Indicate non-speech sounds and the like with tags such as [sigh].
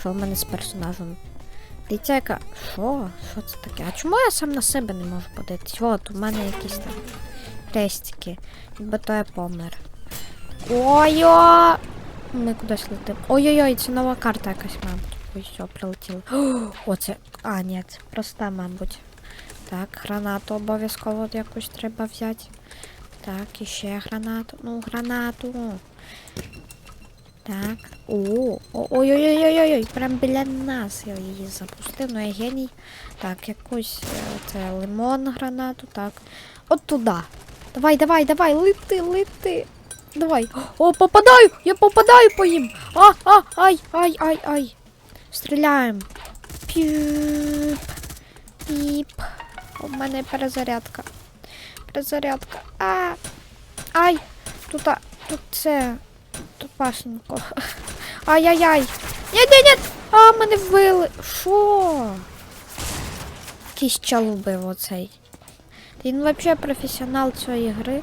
Що в мене з персонажем? Дивіться, яка. Що? Що це таке? А чому я сам на себе не можу подивитись? От, у мене якісь там хрестики. Якби то я помер. Ой-ой! Ми кудись летимо. Ой-ой-ой, це нова карта якась, мабуть. Ой, все, прилетіло. [gasps] О. А, ні, це проста, мабуть. Так, гранату обов'язково якусь треба взяти. Так, і ще гранату. Ну, гранату. Так. О, ой-ой-ой-ой-ой, прям біля нас я її запустив, ну я геній. Так, якусь е, це лимон гранату, так. От туди. Давай, давай, давай, лети, лети. Давай. О, попадаю! Я попадаю по їм! А, а, ай, ай, ай, ай. Стріляємо. Піп. Піп. У мене перезарядка. Перезарядка. А. Ай. Тут, тут це. Тут пасенько. [laughs] Ай-яй-яй. Ні. А, мене вбили. Що? Якийсь чал вбив оцей. Він взагалі професіонал цієї гри.